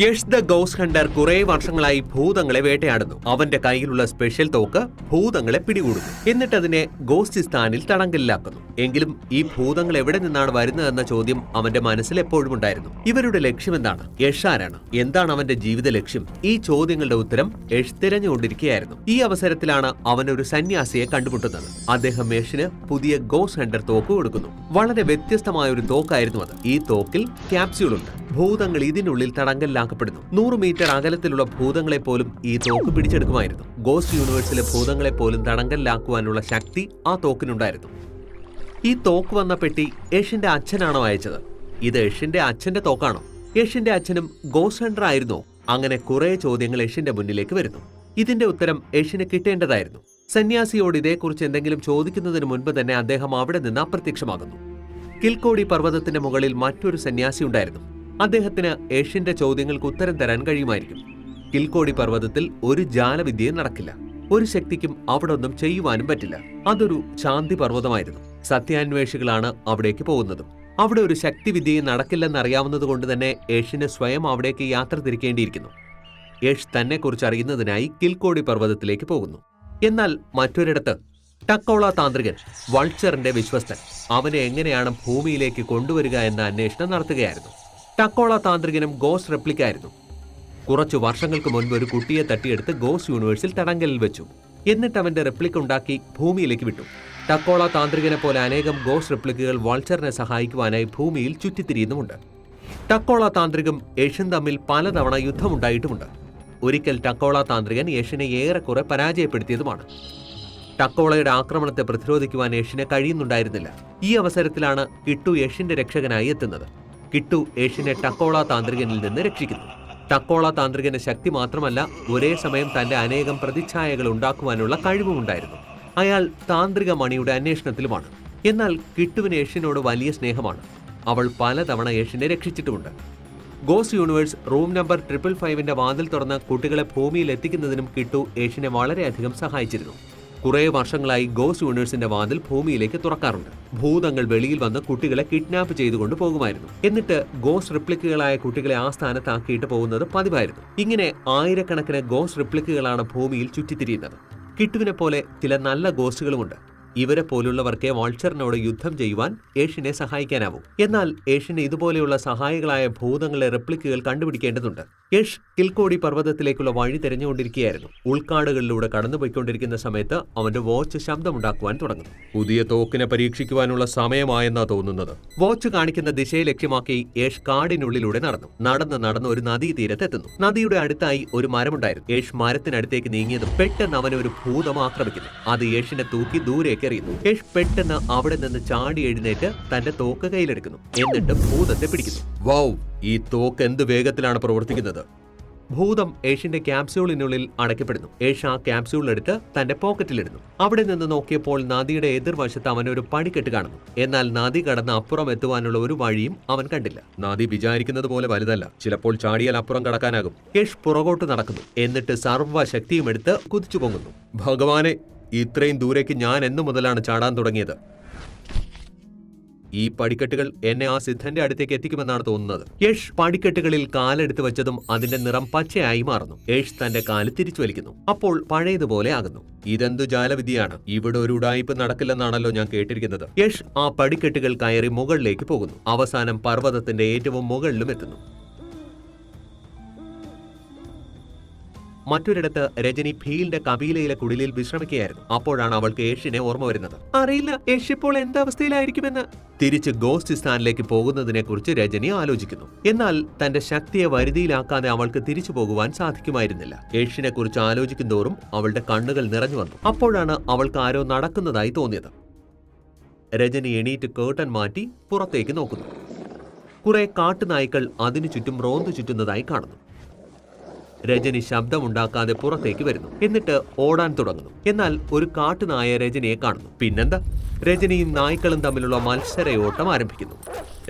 Yash the goes Hunter കുറെ വർഷങ്ങളായി ഭൂതങ്ങളെ വേട്ടയാടുന്നു. അവന്റെ കയ്യിലുള്ള സ്പെഷ്യൽ തോക്ക് ഭൂതങ്ങളെ പിടികൂടുന്നു. എന്നിട്ട് അതിനെ ഗോസ്റ്റിസ്ഥാനിൽ തടങ്കലിലാക്കുന്നു. എങ്കിലും ഈ ഭൂതങ്ങൾ എവിടെ നിന്നാണ് വരുന്നതെന്ന ചോദ്യം അവന്റെ മനസ്സിൽ എപ്പോഴും ഉണ്ടായിരുന്നു. ഇവരുടെ ലക്ഷ്യം എന്താണ്? യഷ് ആരാണ്? എന്താണ് അവന്റെ ജീവിത ലക്ഷ്യം? ഈ ചോദ്യങ്ങളുടെ ഉത്തരം യഷ് തിരഞ്ഞുകൊണ്ടിരിക്കുകയായിരുന്നു. ഈ അവസരത്തിലാണ് അവൻ ഒരു സന്യാസിയെ കണ്ടുമുട്ടുന്നത്. അദ്ദേഹം യഷിന് പുതിയ ഗോസ് ഹണ്ടർ തോക്ക് കൊടുക്കുന്നു. വളരെ വ്യത്യസ്തമായ ഒരു തോക്കായിരുന്നു അത്. ഈ തോക്കിൽ ക്യാപ്സ്യൂൾ ഉണ്ട്. ഭൂതങ്ങൾ ഇതിനുള്ളിൽ തടങ്കലിലാക്കപ്പെടുന്നു. നൂറ് മീറ്റർ അകലത്തിലുള്ള ഭൂതങ്ങളെ പോലും ഈ തോക്ക് പിടിച്ചെടുക്കുമായിരുന്നു. ഗോസ്റ്റ് യൂണിവേഴ്സിലെ ഭൂതങ്ങളെ പോലും തടങ്കലിലാക്കുവാനുള്ള ശക്തി ആ തോക്കിനുണ്ടായിരുന്നു. ഈ തോക്ക് വന്ന പെട്ടി യഷിന്റെ അച്ഛനാണോ അയച്ചത്? ഇത് യഷിന്റെ അച്ഛന്റെ തോക്കാണോ? യഷിന്റെ അച്ഛനും ഗോസ്റ്റ് ഹണ്ടർ ആയിരുന്നോ? അങ്ങനെ കുറെ ചോദ്യങ്ങൾ യഷിന്റെ മുന്നിലേക്ക് വരുന്നു. ഇതിന്റെ ഉത്തരം യഷിന് കിട്ടേണ്ടതായിരുന്നു. സന്യാസിയോട് ഇതേക്കുറിച്ച് എന്തെങ്കിലും ചോദിക്കുന്നതിന് മുൻപ് തന്നെ അദ്ദേഹം അവിടെ നിന്ന് അപ്രത്യക്ഷമാകുന്നു. കിൽക്കോടി പർവതത്തിന്റെ മുകളിൽ മറ്റൊരു സന്യാസി ഉണ്ടായിരുന്നു. അദ്ദേഹത്തിന് ഏഷ്യന്റെ ചോദ്യങ്ങൾക്ക് ഉത്തരം തരാൻ കഴിയുമായിരിക്കും. കിൽക്കോടി പർവതത്തിൽ ഒരു ജാലവിദ്യയും നടക്കില്ല. ഒരു ശക്തിക്കും അവിടെ ഒന്നും ചെയ്യുവാനും പറ്റില്ല. അതൊരു ശാന്തി പർവതമായിരുന്നു. സത്യാന്വേഷികളാണ് അവിടേക്ക് പോകുന്നതും. അവിടെ ഒരു ശക്തിവിദ്യയും നടക്കില്ലെന്നറിയാവുന്നത് കൊണ്ട് തന്നെ ഏഷ്യന് സ്വയം അവിടേക്ക് യാത്ര തിരിക്കേണ്ടിയിരിക്കുന്നു. യേഷ് തന്നെക്കുറിച്ച് അറിയുന്നതിനായി കിൽക്കോടി പർവതത്തിലേക്ക് പോകുന്നു. എന്നാൽ മറ്റൊരിടത്ത് ടക്കോള താന്ത്രികൻ വൾച്ചറിന്റെ വിശ്വസ്തൻ അവനെ എങ്ങനെയാണ് ഭൂമിയിലേക്ക് കൊണ്ടുവരിക എന്ന അന്വേഷണം നടത്തുകയായിരുന്നു. ടക്കോള താന്ത്രികനും ഗോസ് റെപ്ലിക്കായിരുന്നു. കുറച്ചു വർഷങ്ങൾക്ക് മുൻപ് ഒരു കുട്ടിയെ തട്ടിയെടുത്ത് ഗോസ് യൂണിവേഴ്സിൽ തടങ്കലിൽ വെച്ചു. എന്നിട്ട് അവന്റെ റെപ്ലിക്ക ഉണ്ടാക്കി ഭൂമിയിലേക്ക് വിട്ടു. ടക്കോള താന്ത്രികനെ പോലെ അനേകം ഗോസ് റെപ്ലിക്കുകൾ വൾച്ചറിനെ സഹായിക്കുവാനായി ഭൂമിയിൽ ചുറ്റിത്തിരിയുന്നുമുണ്ട്. ടക്കോള താന്ത്രികം യേഷ്യൻ തമ്മിൽ പലതവണ യുദ്ധമുണ്ടായിട്ടുമുണ്ട്. ഒരിക്കൽ ടക്കോള താന്ത്രികൻ യഷിനെ ഏറെക്കുറെ പരാജയപ്പെടുത്തിയതുമാണ്. ടക്കോളയുടെ ആക്രമണത്തെ പ്രതിരോധിക്കുവാൻ യേഷ്യന് കഴിയുന്നുണ്ടായിരുന്നില്ല. ഈ അവസരത്തിലാണ് കിട്ടു യഷിന്റെ രക്ഷകനായി എത്തുന്നത്. കിട്ടു ഏഷ്യനെ ടക്കോള താന്ത്രികനിൽ നിന്ന് രക്ഷിക്കുന്നു. ടക്കോള താന്ത്രികന് ശക്തി മാത്രമല്ല ഒരേ സമയം തന്റെ അനേകം പ്രതിച്ഛായകൾ ഉണ്ടാക്കുവാനുള്ള കഴിവുമുണ്ടായിരുന്നു അയാൾ താന്ത്രിക മണിയുടെ അന്വേഷണത്തിലുമാണ്. എന്നാൽ കിട്ടുവിന് ഏഷ്യനോട് വലിയ സ്നേഹമാണ്. അവൾ പലതവണ ഏഷ്യനെ രക്ഷിച്ചിട്ടുമുണ്ട്. ഗോസ് യൂണിവേഴ്സ് റൂം നമ്പർ ട്രിപ്പിൾ ഫൈവിന്റെ വാതിൽ തുറന്ന് കുട്ടികളെ ഭൂമിയിൽ എത്തിക്കുന്നതിനും കിട്ടു ഏഷ്യനെ വളരെയധികം സഹായിച്ചിരുന്നു. കുറേ വർഷങ്ങളായി ഗോസ് യൂണിവേഴ്സിന്റെ വാതിൽ ഭൂമിയിലേക്ക് തുറക്കാറുണ്ട്. ഭൂതങ്ങൾ വെളിയിൽ വന്ന് കുട്ടികളെ കിഡ്നാപ്പ് ചെയ്തുകൊണ്ട് പോകുമായിരുന്നു. എന്നിട്ട് ഗോസ് റിപ്ലിക്കുകളായ കുട്ടികളെ ആ സ്ഥാനത്താക്കിയിട്ട് പോകുന്നത് പതിവായിരുന്നു. ഇങ്ങനെ ആയിരക്കണക്കിന് ഗോസ് റിപ്ലിക്കുകളാണ് ഭൂമിയിൽ ചുറ്റിത്തിരിയുന്നത്. കിട്ടുവിനെ പോലെ ചില നല്ല ഗോസ്റ്റുകളുമുണ്ട്. ഇവരെ പോലുള്ളവർക്ക് വാൾച്ചറിനോട് യുദ്ധം ചെയ്യുവാൻ ഏഷ്യനെ സഹായിക്കാനാവൂ. എന്നാൽ ഏഷ്യന് ഇതുപോലെയുള്ള സഹായികളായ ഭൂതങ്ങളെ റെപ്ലിക്കുകൾ കണ്ടുപിടിക്കേണ്ടതുണ്ട്. യഷ് കിൽക്കോടി പർവതത്തിലേക്കുള്ള വഴി തിരഞ്ഞുകൊണ്ടിരിക്കുകയായിരുന്നു. ഉൾക്കാടുകളിലൂടെ കടന്നുപോയിക്കൊണ്ടിരിക്കുന്ന സമയത്ത് അവന്റെ വാച്ച് ശബ്ദമുണ്ടാക്കുവാൻ തുടങ്ങും പുതിയ തോക്കിനെ പരീക്ഷിക്കുവാനുള്ള സമയമായെന്നാ തോന്നുന്നത്. വാച്ച് കാണിക്കുന്ന ദിശയെ ലക്ഷ്യമാക്കി യേഷ് കാടിനുള്ളിലൂടെ നടന്നു. നടന്ന് നടന്ന് ഒരു നദീ തീരത്തെത്തുന്നു നദിയുടെ അടുത്തായി ഒരു മരമുണ്ടായിരുന്നു. യേഷ് മരത്തിനടുത്തേക്ക് നീങ്ങിയതും പെട്ടെന്ന് അവനൊരു ഒരു ഭൂതം ആക്രമിക്കുന്നു. അത് യേഷിനെ തൂക്കി ദൂരേക്ക് എറിയുന്നു യഷ് പെട്ടെന്ന് അവിടെ നിന്ന് ചാടി എഴുന്നേറ്റ് തന്റെ തോക്ക് കയ്യിലെടുക്കുന്നു. എന്നിട്ട് ഭൂതത്തെ പിടിക്കുന്നു. വൗ ഈ തോക്ക് എന്ത് വേഗത്തിലാണ് പ്രവർത്തിക്കുന്നത്? ഭൂതം ഏഷ്യന്റെ ക്യാപ്സ്യൂളിനുള്ളിൽ അടയ്ക്കപ്പെടുന്നു. ഏഷ്യ ആ ക്യാപ്സ്യൂൾ എടുത്ത് തന്റെ പോക്കറ്റിലിടുന്നു. അവിടെ നിന്ന് നോക്കിയപ്പോൾ നദിയുടെ എതിർവശത്ത് അവൻ ഒരു പടിക്കെട്ട് കാണുന്നു. എന്നാൽ നദി കടന്ന് അപ്പുറം എത്തുവാനുള്ള ഒരു വഴിയും അവൻ കണ്ടില്ല. നദി വിചാരിക്കുന്നത് പോലെ വലുതല്ല. ചിലപ്പോൾ ചാടിയാൽ അപ്പുറം കടക്കാനാകും. യേഷ് പുറകോട്ട് നടക്കുന്നു. എന്നിട്ട് സർവശക്തിയും എടുത്ത് കുതിച്ചു പൊങ്ങുന്നു ഭഗവാനെ ഇത്രയും ദൂരേക്ക് ഞാൻ എന്നു മുതലാണ് ചാടാൻ തുടങ്ങിയത്. ഈ പടിക്കെട്ടുകൾ എന്നെ ആ സിദ്ധന്റെ അടുത്തേക്ക് എത്തിക്കുമെന്നാണ് തോന്നുന്നത്. യേഷ് പടിക്കെട്ടുകളിൽ കാലെടുത്ത് വെച്ചതും അതിന്റെ നിറം പച്ചയായി മാറുന്നു. യേഷ് തന്റെ കാൽ തിരിച്ചു വലിക്കുന്നു. അപ്പോൾ പഴയതുപോലെ ആകുന്നു. ഇതെന്തു ജാലവിദ്യയാണ്? ഇവിടെ ഒരു ഉടായ്പ നടക്കില്ലെന്നാണല്ലോ ഞാൻ കേട്ടിരിക്കുന്നത്. യേഷ് ആ പടിക്കെട്ടുകൾ കയറി മുകളിലേക്ക് പോകുന്നു. അവസാനം പർവതത്തിന്റെ ഏറ്റവും മുകളിലും എത്തുന്നു. മറ്റൊരിടത്ത് രജനി ഭീലിന്റെ കബീലയിലെ കുടിലിൽ വിശ്രമിക്കുകയായിരുന്നു. അപ്പോഴാണ് അവൾക്ക് ഏഷ്യനെ ഓർമ്മ വരുന്നത്. അറിയില്ല യേഷ് ഇപ്പോൾ എന്തവസ്ഥയിലായിരിക്കുമെന്ന് തിരിച്ച് ഗോസ്റ്റ് സ്ഥാനിലേക്ക് പോകുന്നതിനെ കുറിച്ച് രജനി ആലോചിക്കുന്നു. എന്നാൽ തന്റെ ശക്തിയെ വരുതിയിലാക്കാതെ അവൾക്ക് തിരിച്ചു പോകുവാൻ സാധിക്കുമായിരുന്നില്ല. യേഷിനെ കുറിച്ച് ആലോചിക്കുന്തോറും അവളുടെ കണ്ണുകൾ നിറഞ്ഞു വന്നു. അപ്പോഴാണ് അവൾക്ക് ആരോ നടക്കുന്നതായി തോന്നിയത്. രജനി എണീറ്റ് കേട്ടൻ മാറ്റി പുറത്തേക്ക് നോക്കുന്നു. കുറെ കാട്ടുനായ്ക്കൾ അതിനു ചുറ്റും റോന്തു ചുറ്റുന്നതായി കാണുന്നു. രജനി ശബ്ദമുണ്ടാക്കാതെ പുറത്തേക്ക് വരുന്നു. എന്നിട്ട് ഓടാൻ തുടങ്ങുന്നു. എന്നാൽ ഒരു കാട്ടുനായ രജനിയെ കാണുന്നു. പിന്നെന്താ? രജനിയും നായ്ക്കളും തമ്മിലുള്ള മത്സരയോട്ടം ആരംഭിക്കുന്നു.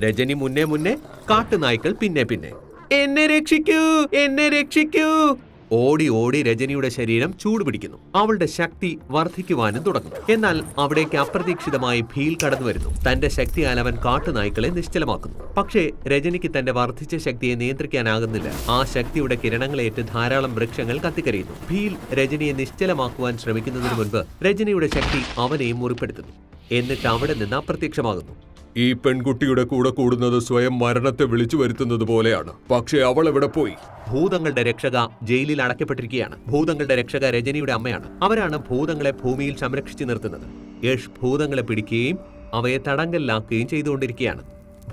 രജനി മുന്നേ മുന്നേ കാട്ടുനായ്ക്കൾ പിന്നെ പിന്നെ. എന്നെ രക്ഷിക്കൂ എന്നെ രക്ഷിക്കൂ ഓടി ഓടി രജനിയുടെ ശരീരം ചൂടുപിടിക്കുന്നു. അവളുടെ ശക്തി വർദ്ധിക്കുവാനും തുടങ്ങുന്നു. എന്നാൽ അവിടേക്ക് അപ്രതീക്ഷിതമായി ഭീൽ കടന്നു വരുന്നു. തന്റെ ശക്തിയാൽ അവൻ കാട്ടുനായ്ക്കളെ നിശ്ചലമാക്കുന്നു. പക്ഷേ രജനിക്ക് തന്റെ വർദ്ധിച്ച ശക്തിയെ നിയന്ത്രിക്കാനാകുന്നില്ല. ആ ശക്തിയുടെ കിരണങ്ങളേറ്റ് ധാരാളം വൃക്ഷങ്ങൾ കത്തിക്കരയുന്നു. ഭീൽ രജനിയെ നിശ്ചലമാക്കുവാൻ ശ്രമിക്കുന്നതിന് മുൻപ് രജനിയുടെ ശക്തി അവനെയും മുറിപ്പെടുത്തുന്നു. എന്നിട്ട് അവിടെ നിന്ന് അപ്രത്യക്ഷമാകുന്നു. ഈ പെൺകുട്ടിയുടെ കൂടെ കൂടുന്നത് സ്വയം മരണത്തെ വിളിച്ചു വരുത്തുന്നത് പോലെയാണ്. പക്ഷേ അവൾ എവിടെ പോയി? ഭൂതങ്ങളുടെ രക്ഷക ജയിലിൽ അടയ്ക്കപ്പെട്ടിരിക്കുകയാണ്. ഭൂതങ്ങളുടെ രക്ഷക രജനിയുടെ അമ്മയാണ്. അവരാണ് ഭൂതങ്ങളെ ഭൂമിയിൽ സംരക്ഷിച്ചു നിർത്തുന്നത്. യഷ് ഭൂതങ്ങളെ പിടിക്കുകയും അവയെ തടങ്കലിലാക്കുകയും ചെയ്തുകൊണ്ടിരിക്കുകയാണ്.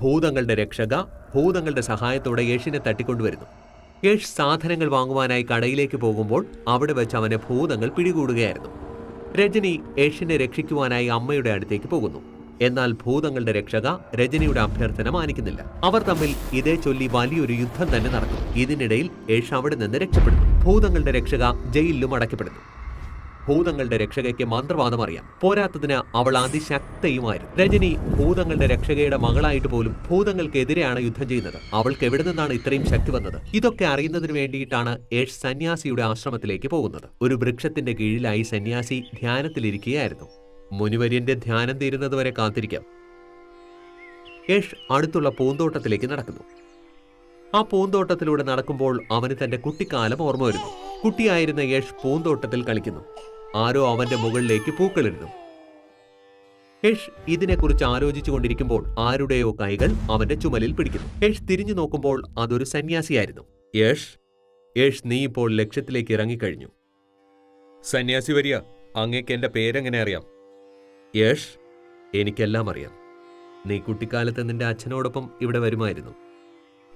ഭൂതങ്ങളുടെ രക്ഷക ഭൂതങ്ങളുടെ സഹായത്തോടെ യഷിനെ തട്ടിക്കൊണ്ടുവരുന്നു. യഷ് സാധനങ്ങൾ വാങ്ങുവാനായി കടയിലേക്ക് പോകുമ്പോൾ അവിടെ വെച്ച് അവനെ ഭൂതങ്ങൾ പിടികൂടുകയായിരുന്നു. രജനി യഷിനെ രക്ഷിക്കുവാനായി അമ്മയുടെ അടുത്തേക്ക് പോകുന്നു. എന്നാൽ ഭൂതങ്ങളുടെ രക്ഷക രജനിയുടെ അഭ്യർത്ഥന മാനിക്കുന്നില്ല. അവർ തമ്മിൽ ഇതേ ചൊല്ലി വലിയൊരു യുദ്ധം തന്നെ നടക്കും. ഇതിനിടയിൽ യേഷ് അവിടെ നിന്ന് രക്ഷപ്പെടുന്നു. ഭൂതങ്ങളുടെ രക്ഷക ജയിലിലും അടയ്ക്കപ്പെടുന്നു. ഭൂതങ്ങളുടെ രക്ഷകയ്ക്ക് മന്ത്രവാദം അറിയാം. പോരാത്തതിന് അവൾ അതിശക്തയുമായിരുന്നു. രജനി ഭൂതങ്ങളുടെ രക്ഷകയുടെ മകളായിട്ട് പോലും ഭൂതങ്ങൾക്കെതിരെയാണ് യുദ്ധം ചെയ്യുന്നത്. അവൾക്ക് എവിടെ നിന്നാണ് ഇത്രയും ശക്തി വന്നത്? ഇതൊക്കെ അറിയുന്നതിന് വേണ്ടിയിട്ടാണ് യേഷ് സന്യാസിയുടെ ആശ്രമത്തിലേക്ക് പോകുന്നത്. ഒരു വൃക്ഷത്തിന്റെ കീഴിലായി സന്യാസി ധ്യാനത്തിലിരിക്കുകയായിരുന്നു. മുനിവര്യന്റെ ധ്യാനം തീരുന്നതുവരെ കാത്തിരിക്കാം. യേഷ് അടുത്തുള്ള പൂന്തോട്ടത്തിലേക്ക് നടക്കുന്നു. ആ പൂന്തോട്ടത്തിലൂടെ നടക്കുമ്പോൾ അവന് തന്റെ കുട്ടിക്കാലം ഓർമ്മ വരുന്നു. കുട്ടിയായിരുന്ന യേഷ് പൂന്തോട്ടത്തിൽ കളിക്കുന്നു. ആരോ അവന്റെ മുകളിലേക്ക് പൂക്കളിരുന്നു യേഷ് ഇതിനെക്കുറിച്ച് ആലോചിച്ചു കൊണ്ടിരിക്കുമ്പോൾ ആരുടെയോ കൈകൾ അവന്റെ ചുമലിൽ പിടിക്കുന്നു. യേഷ് തിരിഞ്ഞു നോക്കുമ്പോൾ അതൊരു സന്യാസിയായിരുന്നു. യേഷ് യേഷ് നീ ഇപ്പോൾ ലക്ഷ്യത്തിലേക്ക് ഇറങ്ങിക്കഴിഞ്ഞു. സന്യാസി വരിക അങ്ങേക്ക് എന്റെ പേരെങ്ങനെ അറിയാം? യേഷ് എനിക്കെല്ലാം അറിയാം. നീ കുട്ടിക്കാലത്ത് നിന്റെ അച്ഛനോടൊപ്പം ഇവിടെ വരുമായിരുന്നു.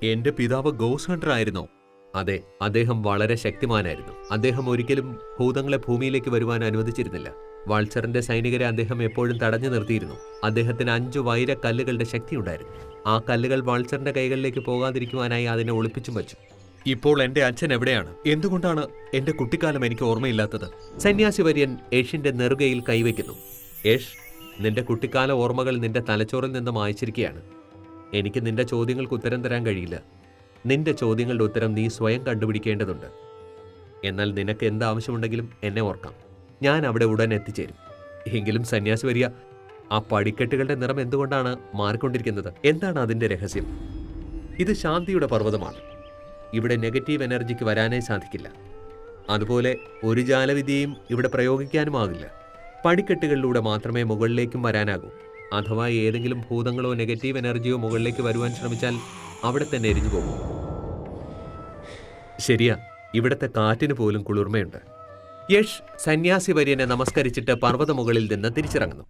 എന്റെ പിതാവ് ഗോസ് ഹണ്ടർ ആയിരുന്നോ. അതെ അദ്ദേഹം വളരെ ശക്തിമാനായിരുന്നു. അദ്ദേഹം ഒരിക്കലും ഭൂതങ്ങളെ ഭൂമിയിലേക്ക് വരുവാൻ അനുവദിച്ചിരുന്നില്ല. വാൾച്ചറിന്റെ സൈനികരെ അദ്ദേഹം എപ്പോഴും തടഞ്ഞു നിർത്തിയിരുന്നു. അദ്ദേഹത്തിന് അഞ്ചു വൈര കല്ലുകളുടെ ശക്തിയുണ്ടായിരുന്നു. ആ കല്ലുകൾ വാൾച്ചറിന്റെ കൈകളിലേക്ക് പോകാതിരിക്കുവാനായി അതിനെ ഒളിപ്പിച്ചും വച്ചു. ഇപ്പോൾ എന്റെ അച്ഛൻ എവിടെയാണ്? എന്തുകൊണ്ടാണ് എന്റെ കുട്ടിക്കാലം എനിക്ക് ഓർമ്മയില്ലാത്തത്? സന്യാസി വര്യൻ യേഷിന്റെ നെറുകയിൽ കൈവയ്ക്കുന്നു. യേഷ് നിന്റെ കുട്ടിക്കാല ഓർമ്മകൾ നിന്റെ തലച്ചോറിൽ നിന്ന് മായച്ചിരിക്കുകയാണ് എനിക്ക് നിന്റെ ചോദ്യങ്ങൾക്ക് ഉത്തരം തരാൻ കഴിയില്ല. നിന്റെ ചോദ്യങ്ങളുടെ ഉത്തരം നീ സ്വയം കണ്ടുപിടിക്കേണ്ടതുണ്ട്. എന്നാൽ നിനക്ക് എന്ത് ആവശ്യമുണ്ടെങ്കിലും എന്നെ ഓർക്കാം. ഞാൻ അവിടെ ഉടൻ എത്തിച്ചേരും. എങ്കിലും സന്യാസി വരിക ആ പടിക്കെട്ടുകളുടെ നിറം എന്തുകൊണ്ടാണ് മാറിക്കൊണ്ടിരിക്കുന്നത്? എന്താണ് അതിന്റെ രഹസ്യം? ഇത് ശാന്തിയുടെ പർവതമാണ്. ഇവിടെ നെഗറ്റീവ് എനർജിക്ക് വരാനേ സാധിക്കില്ല. അതുപോലെ ഒരു ജാലവിദ്യയും ഇവിടെ പ്രയോഗിക്കാനുമാകില്ല. പടിക്കെട്ടുകളിലൂടെ മാത്രമേ മുകളിലേക്കും വരാനാകൂ. അഥവാ ഏതെങ്കിലും ഭൂതങ്ങളോ നെഗറ്റീവ് എനർജിയോ മുകളിലേക്ക് വരുവാൻ ശ്രമിച്ചാൽ അവിടെ തന്നെ എരിഞ്ഞു പോകും. ശരിയാ ഇവിടത്തെ കാറ്റിന് പോലും കുളിർമയുണ്ട്. യഷ് സന്യാസി വര്യനെ നമസ്കരിച്ചിട്ട് പർവതമുകളിൽ നിന്ന് തിരിച്ചിറങ്ങുന്നു.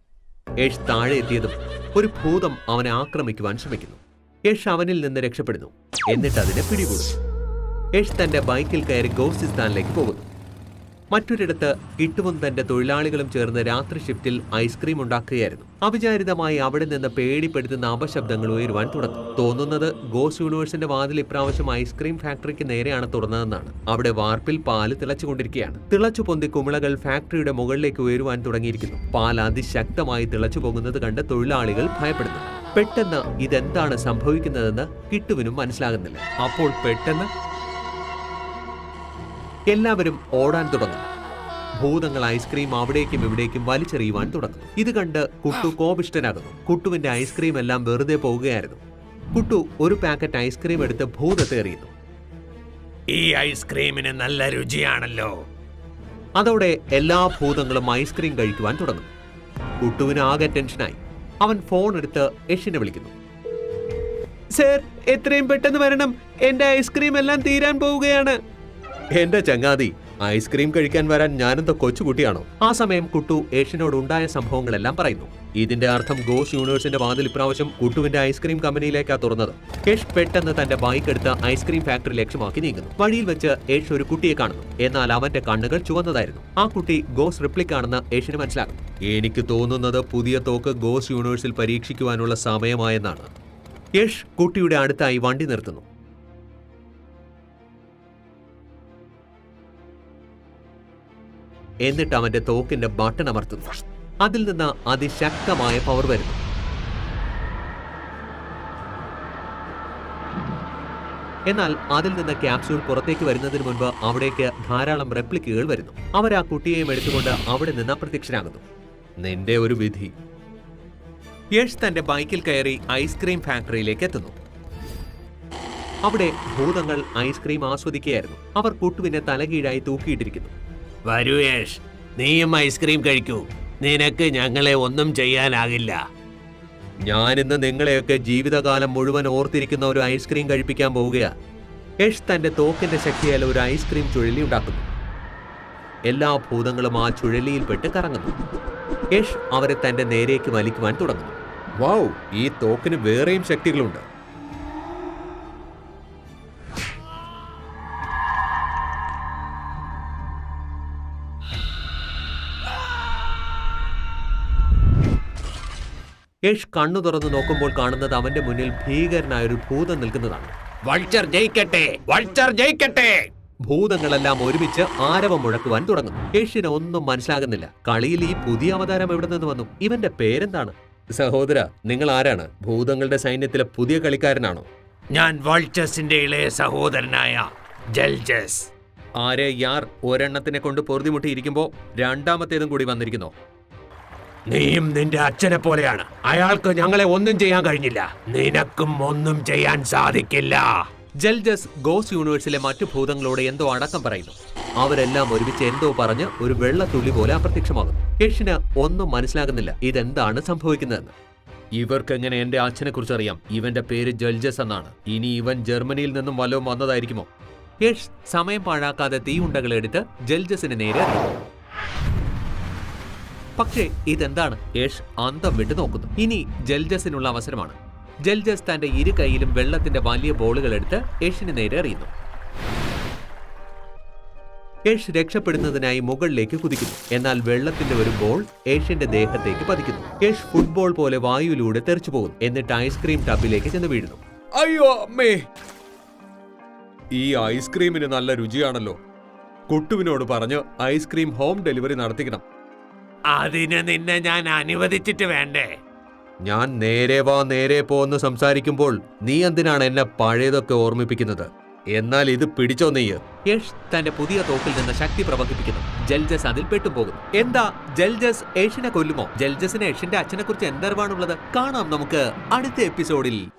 യഷ് താഴെ എത്തിയതും ഒരു ഭൂതം അവനെ ആക്രമിക്കുവാൻ ശ്രമിക്കുന്നു. യഷ് അവനിൽ നിന്ന് രക്ഷപ്പെടുന്നു. എന്നിട്ട് അതിനെ പിടികൂടുന്നു. യഷ് തന്റെ ബൈക്കിൽ കയറി ഗോസിസ്ഥാനിലേക്ക് പോകുന്നു. മറ്റൊരിടത്ത് കിട്ടുവും തന്റെ തൊഴിലാളികളും ചേർന്ന് രാത്രി ഷിഫ്റ്റിൽ ഐസ്ക്രീം ഉണ്ടാക്കുകയായിരുന്നു. അവിചാരിതമായി അവിടെ നിന്ന് പേടിപ്പെടുത്തുന്ന അപശബ്ദങ്ങൾ ഉയരുവാൻ തുടങ്ങി. തോന്നുന്നത് ഗോസ് യൂണിവേഴ്സിന്റെ വാതിൽ ഇപ്രാവശ്യം ഐസ്ക്രീം ഫാക്ടറിക്ക് നേരെയാണ് തുറന്നതെന്നാണ്. അവിടെ വാർപ്പിൽ പാൽ തിളച്ചുകൊണ്ടിരിക്കുകയാണ്. തിളച്ചു പൊന്തി കുമിളകൾ ഫാക്ടറിയുടെ മുകളിലേക്ക് ഉയരുവാൻ തുടങ്ങിയിരിക്കുന്നു. പാൽ അതിശക്തമായി തിളച്ചു പോകുന്നത് കണ്ട് തൊഴിലാളികൾ ഭയപ്പെടുന്നു. പെട്ടെന്ന് ഇതെന്താണ് സംഭവിക്കുന്നതെന്ന് കിട്ടുവിനും മനസ്സിലാകുന്നില്ല. അപ്പോൾ പെട്ടെന്ന് എല്ലാവരും ഓടാൻ തുടങ്ങുന്നു ഭൂതങ്ങൾ ഐസ്ക്രീം അവിടേക്കും ഇവിടേക്കും വലിച്ചെറിയുവാൻ തുടങ്ങുന്നു ഇത് കണ്ട് കുട്ടു കോപിഷ്ടനാകുന്നു കുട്ടുവിന്റെ ഐസ്ക്രീം എല്ലാം വെറുതെ പോവുകയായിരുന്നു കുട്ടു ഒരു പാക്കറ്റ് ഐസ്ക്രീം എടുത്ത് ഭൂതത്തെ എറിയുന്നു. ഈ ഐസ്ക്രീമിന് നല്ല രുചിയാണല്ലോ. അതോടെ എല്ലാ ഭൂതങ്ങളും ഐസ്ക്രീം കഴിക്കുവാൻ തുടങ്ങുന്നു കുട്ടുവിന് ആകെ ടെൻഷനായി. അവൻ ഫോൺ എടുത്ത് യഷിനെ വിളിക്കുന്നു. സർ എത്രയും പെട്ടെന്ന് വരണം. എന്റെ ഐസ്ക്രീം എല്ലാം തീരാൻ പോവുകയാണ്. എന്റെ ചങ്ങാതി ഐസ്ക്രീം കഴിക്കാൻ വരാൻ ഞാനെന്തോ കൊച്ചുകുട്ടിയാണോ? ആ സമയം കുട്ടു ഏഷ്യനോട് ഉണ്ടായ സംഭവങ്ങളെല്ലാം പറയുന്നു. ഇതിന്റെ അർത്ഥം ഗോസ് യൂണിവേഴ്സിന്റെ വാതിൽ ഇപ്രാവശ്യം കുട്ടുവിന്റെ ഐസ്ക്രീം കമ്പനിയിലേക്കാ തുറന്നത്. യേഷ് പെട്ടെന്ന് തന്റെ ബൈക്ക് എടുത്ത് ഐസ്ക്രീം ഫാക്ടറി ലക്ഷ്യമാക്കി നീങ്ങുന്നു. വഴിയിൽ വെച്ച് യേഷ് ഒരു കുട്ടിയെ കാണുന്നു. എന്നാൽ അവന്റെ കണ്ണുകൾ ചുവന്നതായിരുന്നു. ആ കുട്ടി ഗോസ് റിപ്ലിക് ആണെന്ന് യേഷിന് മനസ്സിലാക്കും എനിക്ക് തോന്നുന്നത് പുതിയ തോക്ക് ഗോസ് യൂണിവേഴ്സിൽ പരീക്ഷിക്കുവാനുള്ള സമയമായെന്നാണ്. യഷ് കുട്ടിയുടെ അടുത്തായി വണ്ടി നിർത്തുന്നു. എന്നിട്ട് അവന്റെ തോക്കിന്റെ ബട്ടൺ അമർത്തുന്നു അതിൽ നിന്ന് അതിശക്തമായ പവർ വരുന്നു എന്നാൽ അതിൽ നിന്ന് ക്യാപ്സ്യൂൾ പുറത്തേക്ക് വരുന്നതിന് മുൻപ് അവിടേക്ക് ധാരാളം റെപ്ലിക്കുകൾ വരുന്നു. അവർ ആ കുട്ടിയെയും എടുത്തുകൊണ്ട് അവിടെ നിന്ന് അപ്രത്യക്ഷനാകുന്നു നിന്റെ ഒരു വിധി. യഷ് തന്റെ ബൈക്കിൽ കയറി ഐസ്ക്രീം ഫാക്ടറിയിലേക്ക് എത്തുന്നു. അവിടെ ഭൂതങ്ങൾ ഐസ്ക്രീം ആസ്വദിക്കുകയായിരുന്നു. അവർ കുട്ടുവിനെ തലകീഴായി തൂക്കിയിട്ടിരിക്കുന്നു. വരൂ യേഷ് നീയും ഐസ്ക്രീം കഴിക്കൂ. നിനക്ക് ഞങ്ങളെ ഒന്നും ചെയ്യാനാകില്ല. ഞാനിന്ന് നിങ്ങളെയൊക്കെ ജീവിതകാലം മുഴുവൻ ഓർത്തിരിക്കുന്ന ഒരു ഐസ്ക്രീം കഴിപ്പിക്കാൻ പോവുകയാ. യഷ് തന്റെ തോക്കിന്റെ ശക്തിയാൽ ഒരു ഐസ്ക്രീം ചുഴലി ഉണ്ടാക്കുന്നു. എല്ലാ ഭൂതങ്ങളും ആ ചുഴലിയിൽപ്പെട്ട് കറങ്ങുന്നു. യഷ് അവരെ തന്റെ നേരേക്ക് വലിക്കുവാൻ തുടങ്ങുന്നു. വൗ ഈ തോക്കിന് വേറെയും ശക്തികളുണ്ട്. യഷ് കണ്ണു തുറന്നു നോക്കുമ്പോൾ കാണുന്നത് അവന്റെ മുന്നിൽ ഭീകരനായ ഒരു ഭൂതം നിൽക്കുന്നതാണ്. വൾച്ചർ ജയിക്കട്ടെ വൾച്ചർ ജയിക്കട്ടെ. ഭൂതങ്ങളെല്ലാം ഒരുമിച്ച് ആരവം മുഴക്കുവാൻ തുടങ്ങുന്നു. യഷിന് ഒന്നും മനസ്സിലാകുന്നില്ല. കളിയിൽ ഈ പുതിയ അവതാരം എവിടെ നിന്ന് വന്നു? ഇവന്റെ പേരെന്താണ്? സഹോദര നിങ്ങൾ ആരാണ്? ഭൂതങ്ങളുടെ സൈന്യത്തിലെ പുതിയ കളിക്കാരനാണോ? ഞാൻ വൾച്ചസിന്റെ ഇളയ സഹോദരനായ ജൽജസ് ആരെ യാർ ഒരെണ്ണത്തിനെ കൊണ്ട് പൊറുതിമുട്ടിയിരിക്കുമ്പോ രണ്ടാമത്തേതും കൂടി വന്നിരിക്കുന്നോ. നീയും നിന്റെ അച്ഛനെ പോലെയാണ്. അയാൾക്ക് ഞങ്ങളെ ഒന്നും ചെയ്യാൻ കഴിഞ്ഞില്ല. നിനക്കും ഒന്നും ചെയ്യാൻ സാധിക്കില്ല. ജൽജസ് ഗോസ് യൂണിവേഴ്സിലെ മറ്റു ഭൂതങ്ങളോട് എന്തോ അടക്കം പറയുന്നു. അവരെല്ലാം ഒരുമിച്ച് എന്തോ പറഞ്ഞ് ഒരു വെള്ളത്തുള്ളി പോലെ അപ്രത്യക്ഷമാകുന്നു. യഷിന് ഒന്നും മനസ്സിലാകുന്നില്ല ഇതെന്താണ് സംഭവിക്കുന്നതെന്ന്. ഇവർക്കെങ്ങനെ എന്റെ അച്ഛനെ കുറിച്ച് അറിയാം? ഇവന്റെ പേര് ജൽജസ് എന്നാണ്. ഇനി ഇവൻ ജർമ്മനിയിൽ നിന്നും വല്ലതും വന്നതായിരിക്കുമോ? യഷ് സമയം പാഴാക്കാതെ തീയുണ്ടകളെടുത്ത് ജൽജസിന് നേരെ എറിയുന്നു പക്ഷേ ഇതെന്താണ്? യേഷ് അന്തം വിട്ടു നോക്കുന്നു. ഇനി ജൽജസിനുള്ള അവസരമാണ്. ജൽജസ് തന്റെ ഇരു കൈയിലും വെള്ളത്തിന്റെ വലിയ ബോളുകൾ എടുത്ത് യേഷിന് നേരെ എറിയുന്നു. യേഷ് രക്ഷപ്പെടുന്നതിനായി മുകളിലേക്ക് കുതിക്കുന്നു. എന്നാൽ വെള്ളത്തിന്റെ ഒരു ബോൾ യേഷിന്റെ ദേഹത്തേക്ക് പതിക്കുന്നു. യേഷ് ഫുട്ബോൾ പോലെ വായുവിലൂടെ തെറിച്ചു പോകുന്നു. എന്നിട്ട് ഐസ്ക്രീം ടബിലേക്ക് ചെന്ന് വീഴുന്നു. അയ്യോ അമ്മേ! ഈ ഐസ്ക്രീമിന് നല്ല രുചിയാണല്ലോ. കുട്ടുവിനോട് പറഞ്ഞ് ഐസ്ക്രീം ഹോം ഡെലിവറി നടത്തിക്കണം. അതിന് നിന്നെ ഞാൻ അനുവദിച്ചിട്ട് വേണ്ടേ? ഞാൻ നേരെ വാ നേരെ പോന്ന് സംസാരിക്കുമ്പോൾ നീ എന്തിനാണ് എന്നെ പഴയതൊക്കെ ഓർമ്മിപ്പിക്കുന്നത്? എന്നാൽ ഇത് പിടിച്ചോ നീ യഷ് തന്റെ പുതിയ തോക്കിൽ നിന്ന് ശക്തി പ്രവർത്തിപ്പിക്കുന്നു ജൽജസ് അതിൽ പെട്ടുപോകുന്നു. എന്താ? ജൽജസ് യേഷിനെ കൊല്ലുമോ? ജൽജസിന് യേഷിന്റെ അച്ഛനെ കുറിച്ച് എന്തറിവാണുള്ളത്? കാണാം നമുക്ക് അടുത്ത എപ്പിസോഡിൽ.